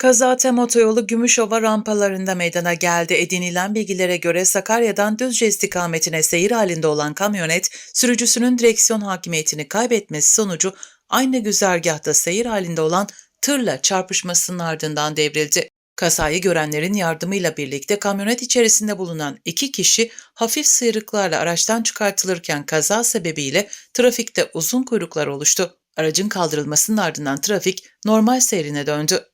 Kaza Tem Otoyolu Gümüşova rampalarında meydana geldi. Edinilen bilgilere göre Sakarya'dan Düzce istikametine seyir halinde olan kamyonet, sürücüsünün direksiyon hakimiyetini kaybetmesi sonucu aynı güzergahta seyir halinde olan tırla çarpışmasının ardından devrildi. Kazayı görenlerin yardımıyla birlikte kamyonet içerisinde bulunan iki kişi hafif sıyrıklarla araçtan çıkartılırken kaza sebebiyle trafikte uzun kuyruklar oluştu. Aracın kaldırılmasının ardından trafik normal seyrine döndü.